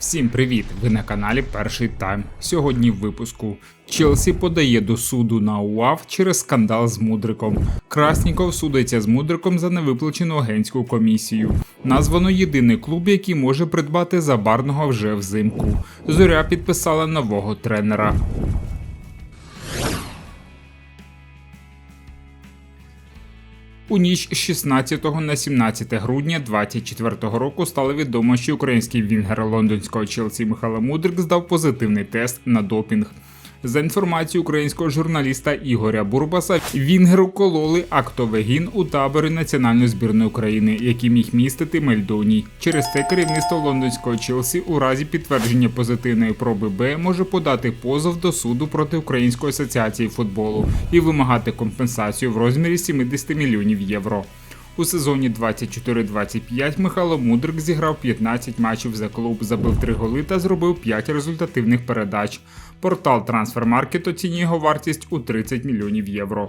Всім привіт! Ви на каналі Перший Тайм. Сьогодні в випуску Челсі подає до суду на УАВ через скандал з Мудриком. Красніков судиться з Мудриком за невиплачену агентську комісію. Названо єдиний клуб, який може придбати забарного вже взимку. Зоря підписала нового тренера. У ніч з 16 на 17 грудня 2024 року стало відомо, що український вінгер лондонського Челсі Михайло Мудрик здав позитивний тест на допінг. За інформацією українського журналіста Ігоря Бурбаса, Вінгеру кололи актовегін у таборі національної збірної України, який міг містити Мельдоній. Через це керівництво лондонського Челсі у разі підтвердження позитивної проби Б може подати позов до суду проти Української асоціації футболу і вимагати компенсацію в розмірі 70 мільйонів євро. У сезоні 24-25 Михайло Мудрик зіграв 15 матчів за клуб, забив 3 голи та зробив 5 результативних передач. Портал Трансфермаркет оцінює його вартість у 30 мільйонів євро.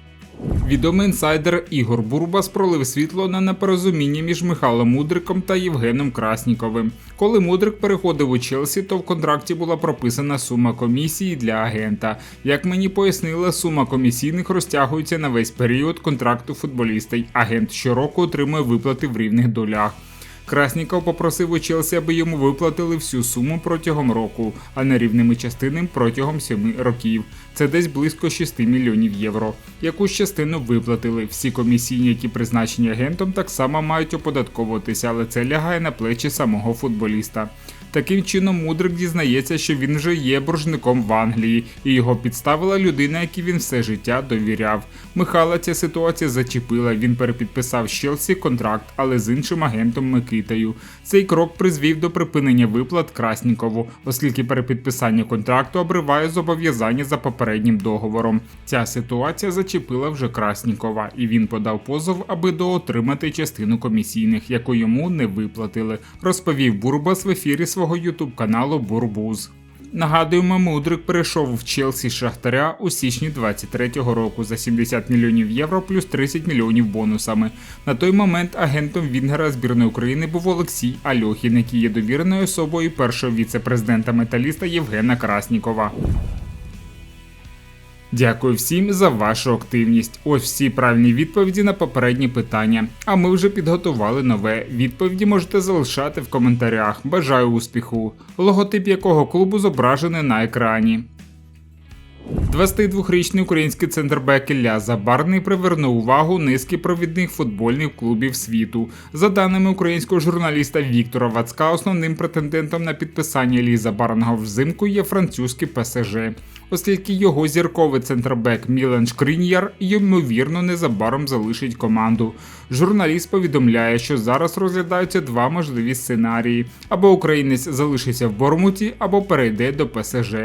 Відомий інсайдер Ігор Бурбас пролив світло на непорозуміння між Михайлом Мудриком та Євгеном Красніковим. Коли Мудрик переходив у Челсі, то в контракті була прописана сума комісії для агента. Як мені пояснили, сума комісійних розтягується на весь період контракту футболіста. Агент щороку отримує виплати в рівних долях. Красніков попросив у Челсі, аби йому виплатили всю суму протягом року, а не рівними частинами протягом 7 років. Це десь близько 6 мільйонів євро. Якусь частину виплатили. Всі комісійні, які призначені агентом, так само мають оподатковуватися, але це лягає на плечі самого футболіста. Таким чином, Мудрик дізнається, що він вже є боржником в Англії, і його підставила людина, якій він все життя довіряв. Михайла ця ситуація зачепила. Він перепідписав з контракт, але з іншим агентом Микитою. Цей крок призвів до припинення виплат Краснікову, оскільки перепідписання контракту обриває зобов'язання за попереднім договором. Ця ситуація зачепила вже Краснікова, і він подав позов, аби доотримати частину комісійних, яку йому не виплатили. Розповів Бурбас в ефірі свого ютуб каналу Бурбуз. Нагадуємо, Мудрик перейшов в Челсі Шахтаря у січні 23-го року за 70 мільйонів євро плюс 30 мільйонів бонусами. На той момент агентом Вінгера збірної України був Олексій Альохін, який є довіреною особою першого віце-президента металіста Євгена Краснікова. Дякую всім за вашу активність. Ось всі правильні відповіді на попередні питання. А ми вже підготували нове. Відповіді можете залишати в коментарях. Бажаю успіху. Логотип якого клубу зображений на екрані. 22-річний український центрбек Ілля Забарний привернув увагу низки провідних футбольних клубів світу. За даними українського журналіста Віктора Вацка, основним претендентом на підписання Іллі Забарного взимку є французький ПСЖ, оскільки його зірковий центрбек Мілан Шкріньяр ймовірно незабаром залишить команду. Журналіст повідомляє, що зараз розглядаються два можливі сценарії: або українець залишиться в Бормуті, або перейде до ПСЖ.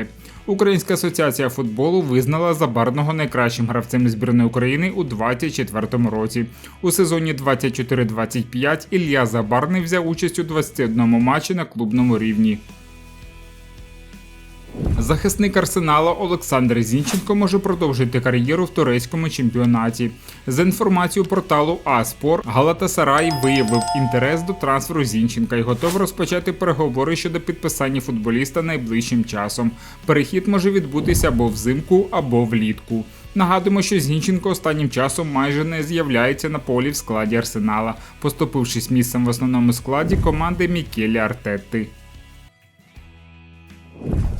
Українська асоціація футболу визнала Забарного найкращим гравцем збірної України у 2024 році. У сезоні 24-25 Ілля Забарний взяв участь у 21 матчі на клубному рівні. Захисник арсенала Олександр Зінченко може продовжити кар'єру в турецькому чемпіонаті. За інформацією порталу Аспор, Галатасарай виявив інтерес до трансферу Зінченка і готовий розпочати переговори щодо підписання футболіста найближчим часом. Перехід може відбутися або взимку, або влітку. Нагадуємо, що Зінченко останнім часом майже не з'являється на полі в складі арсенала, поступившись місцем в основному складі команди Мікелі Артетти.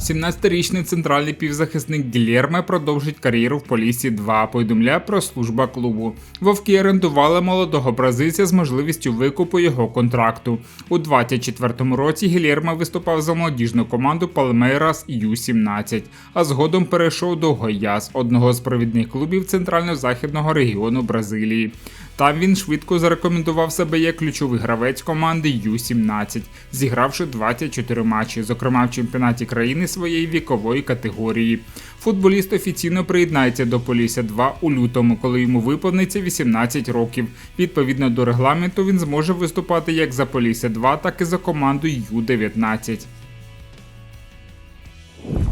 17-річний центральний півзахисник Гільєрме продовжить кар'єру в Полісі 2, повідомляє про служба клубу. Вовки орендували молодого бразильця з можливістю викупу його контракту. У 24-му році Гільєрме виступав за молодіжну команду Палмейрас Ю-17, а згодом перейшов до Гояс, одного з провідних клубів центрально-західного регіону Бразилії. Там він швидко зарекомендував себе як ключовий гравець команди Ю-17, зігравши 24 матчі, зокрема в чемпіонаті країни своєї вікової категорії. Футболіст офіційно приєднається до Полісся 2 у лютому, коли йому виповниться 18 років. Відповідно до регламенту, він зможе виступати як за Полісся 2, так і за команду Ю-19.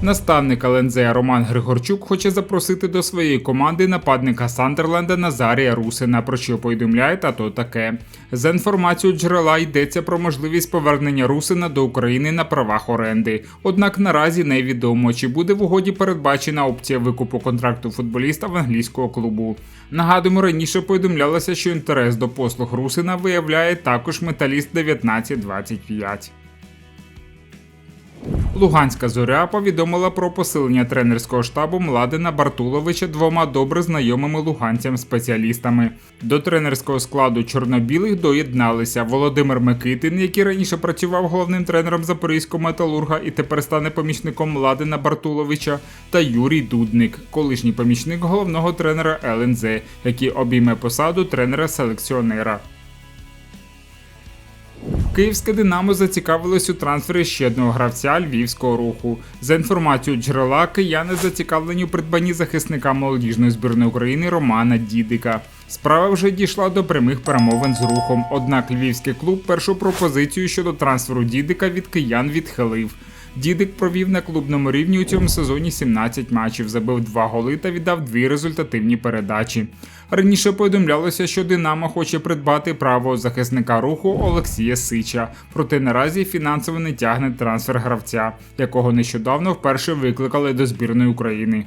Наставник ЛНЗ Роман Григорчук хоче запросити до своєї команди нападника Сандерленда Назарія Русина, про що повідомляє тато таке. За інформацією джерела йдеться про можливість повернення Русина до України на правах оренди. Однак наразі невідомо, чи буде в угоді передбачена опція викупу контракту футболіста в англійського клубу. Нагадуємо, раніше повідомлялося, що інтерес до послуг Русина виявляє також металіст 1925. Луганська зоря повідомила про посилення тренерського штабу Младена Бартуловича двома добре знайомими луганцям-спеціалістами. До тренерського складу чорнобілих доєдналися Володимир Микитин, який раніше працював головним тренером запорізького металурга і тепер стане помічником Младена Бартуловича, та Юрій Дудник, колишній помічник головного тренера ЛНЗ, який обійме посаду тренера-селекціонера. Київське Динамо зацікавилось у трансфері ще одного гравця львівського руху. За інформацією джерела, кияни зацікавлені у придбанні захисника молодіжної збірної України Романа Дідика. Справа вже дійшла до прямих перемовин з рухом. Однак львівський клуб першу пропозицію щодо трансферу Дідика від киян відхилив. Дідик провів на клубному рівні у цьому сезоні 17 матчів, забив 2 голи та віддав дві результативні передачі. Раніше повідомлялося, що Динамо хоче придбати правого захисника руху Олексія Сича, проте наразі фінансово не тягне трансфер гравця, якого нещодавно вперше викликали до збірної України.